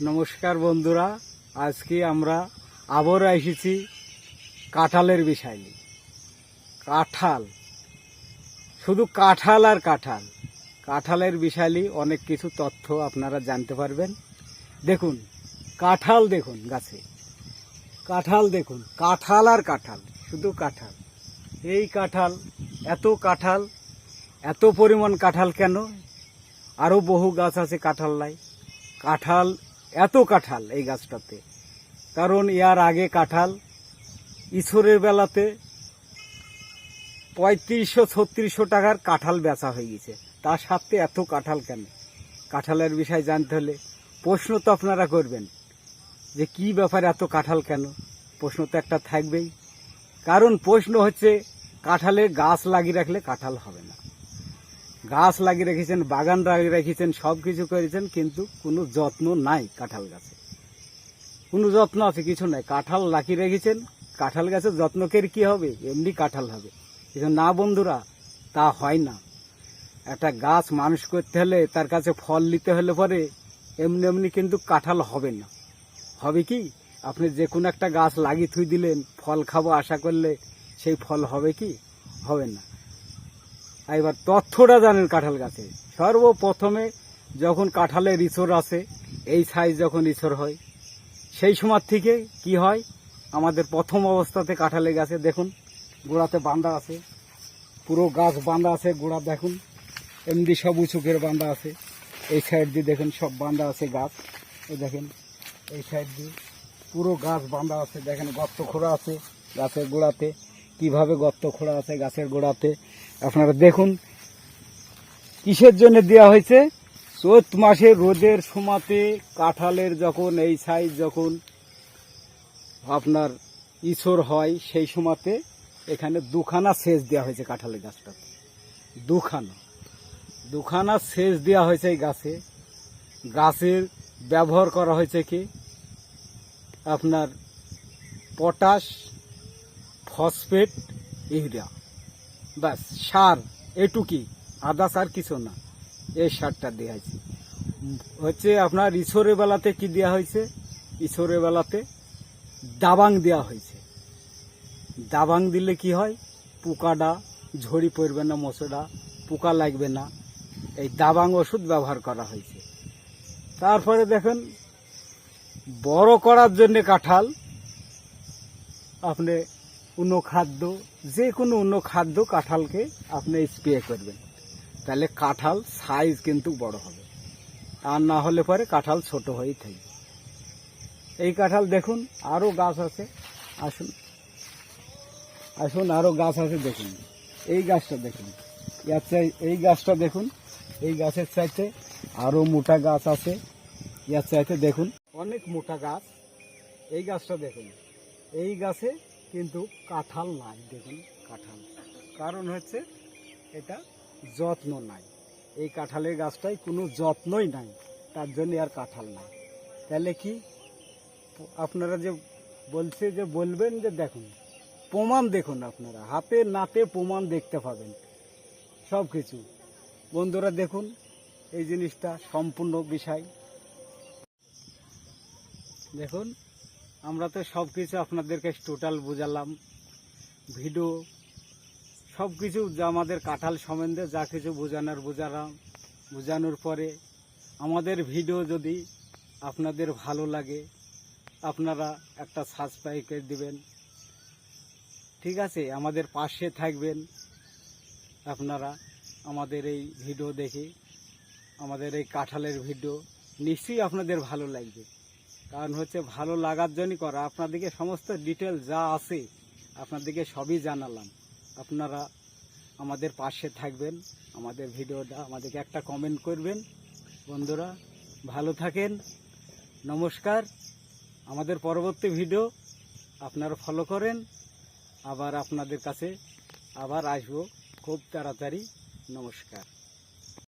নমস্কার বন্ধুরা, আজকে আমরা আবার এসেছি কাঁঠালের বিষয় নিয়ে। কাঁঠাল, শুধু কাঁঠাল আর কাঁঠাল, কাঁঠালের বিষয় অনেক কিছু তথ্য আপনারা জানতে পারবেন। দেখুন, কাঁঠাল দেখুন গাছে, কাঁঠাল দেখুন, কাঁঠাল আর কাঁঠাল, শুধু কাঁঠাল। এই কাঁঠাল, এত কাঁঠাল, এত পরিমাণ কাঁঠাল কেন? আরও বহু গাছ আছে কাঁঠাল লাই কাঁঠাল এত কাঁঠাল এই গাছটাতে। কারণ ইয়ার আগে কাঁঠাল ইছরের বেলাতে পঁয়ত্রিশশো, ছত্রিশশো টাকার কাঁঠাল বেচা হয়ে গেছে। তার সাথে এত কাঁঠাল কেন? কাঁঠালের বিষয় জানতে হলে প্রশ্ন তো আপনারা করবেন, যে কি ব্যাপারে এত কাঁঠাল কেন? প্রশ্ন তো একটা থাকবেই। কারণ প্রশ্ন হচ্ছে কাঁঠালের গাছ লাগিয়ে রাখলে কাঁঠাল হবে না। গাছ লাগিয়ে রেখেছেন, বাগান লাগিয়ে রেখেছেন সব কিছু করেছেন, কিন্তু কোনো যত্ন নাই কাঁঠাল গাছে। কোনো যত্ন আছে, কিছু নাই। কাঁঠাল লাগিয়ে রেখেছেন, কাঁঠাল গাছের যত্ন করে কি হবে? এমনি কাঁঠাল হবে। কিন্তু না বন্ধুরা, তা হয় না। একটা গাছ মানুষ করতে হলে, তার কাছে ফল নিতে হলে পরে এমনি এমনি কিন্তু কাঁঠাল হবে না। হবে কি? আপনি যে কোনো একটা গাছ লাগিয়ে থুই দিলেন, ফল খাব আশা করলে সেই ফল হবে কি? হবে না। এবার তথ্যটা জানেন কাঁঠাল গাছে। সর্বপ্রথমে যখন কাঁঠালের ইঁচড় আসে, এই সাইজ যখন ইঁচড় হয়, সেই সময় থেকে কি হয়, আমাদের প্রথম অবস্থাতে কাঁঠালের গাছে দেখুন, গোড়াতে বাঁধা আছে, পুরো গাছ বাঁধা আছে, গোড়া দেখুন এমনি সব উঁচুকের বাঁধা আছে, এই সাইড দিয়ে দেখুন সব বাঁধা আছে গাছ, এই দেখেন, এই সাইড দিয়ে পুরো গাছ বাঁধা আছে, দেখেন গর্ত খোঁড়া আছে গাছের গোড়াতে, কীভাবে গর্ত খোঁড়া আছে গাছের গোড়াতে আপনারা দেখুন, কিসের জন্য দেওয়া হয়েছে? চৈত মাসে রোদের সময়তে কাঁঠালের যখন, এই সাইজ যখন আপনার ইছর হয়, সেই সময়তে এখানে দুখানা সেচ দেওয়া হয়েছে কাঁঠালের গাছটাতে দুখানা। দুখানা সেচ দেওয়া হয়েছে এই গাছে। গাছের ব্যবহার করা হয়েছে কি? আপনার পটাশ, ফসফেট, ইউরিয়া। ব্যাস সার এটুকি। আদা সার কিছু না। এই সারটা দেওয়া হয়েছে। হচ্ছে আপনার ইছরের বেলাতে কি দেওয়া হয়েছে? ইছরের বেলাতে দাবাং দেওয়া হয়েছে। দাবাং দিলে কি হয়? পোকাটা ঝড়ি পড়বে না মশোটা পোকা লাগবে না। এই দাবাং ওষুধ ব্যবহার করা হয়েছে। তারপরে দেখেন, বড় করার জন্য কাঁঠাল, আপনি অন্য খাদ্য যে কোনো অন্য খাদ্য কাঁঠালকে আপনি স্প্রে করবেন। তাহলে কাঁঠাল সাইজ কিন্তু বড় হবে। আর না হলে পরে কাঁঠাল ছোট হয়েই থাকবে। এই কাঁঠাল দেখুন আরও গাছ আছে। আসুন। আসুন আরও গাছ আছে, দেখুন। এই গাছটা দেখুন। ইয়ার চাই, এই গাছটা দেখুন। এই গাছের চাইতে আরও মোটা গাছ আছে। ইয়ার চাইতে দেখুন, অনেক মোটা গাছ। এই গাছটা দেখুন। এই গাছে কিন্তু কাঁঠাল নাই, দেখুন, কাঁঠাল। কারণ হচ্ছে এটা যত্ন নাই। এই কাঁঠালের গাছটায় কোনো যত্নই নাই, তার জন্য আর কাঁঠাল নাই। তাহলে কি আপনারা যে বলছে, যে বলবেন, যে দেখুন, প্রমাণ দেখুন আপনারা, হাতে নাতে প্রমাণ দেখতে পাবেন, সব কিছু। বন্ধুরা দেখুন, এই জিনিসটা সম্পূর্ণ বিষয়। দেখুন আমরা তো সব কিছু আপনাদেরকে টোটাল বোঝালাম। ভিডিও সব কিছু যা আমাদের কাঁঠাল সম্বন্ধে যা কিছু বোঝানোর বোঝালাম, বোঝানোর পরে আমাদের ভিডিও যদি আপনাদের ভালো লাগে, আপনারা একটা সাবস্ক্রাইব করে দেবেন। ঠিক আছে, আমাদের পাশে থাকবেন আপনারা, আমাদের এই ভিডিও দেখে, আমাদের এই কাঁঠালের ভিডিও নিশ্চয়ই আপনাদের ভালো লাগবে। কারণ হচ্ছে ভালো লাগার জন্যই করা। আপনাদেরকে সমস্ত ডিটেল যা আছে, আপনাদেরকে সবই জানালাম। আপনারা আমাদের পাশে থাকবেন, আমাদের ভিডিওটা, আমাদেরকে একটা কমেন্ট করবেন। বন্ধুরা, ভালো থাকেন, নমস্কার। আমাদের পরবর্তী ভিডিও আপনারা ফলো করেন। আবার আপনাদের কাছে আবার আসব। খুব তাড়াতাড়ি নমস্কার।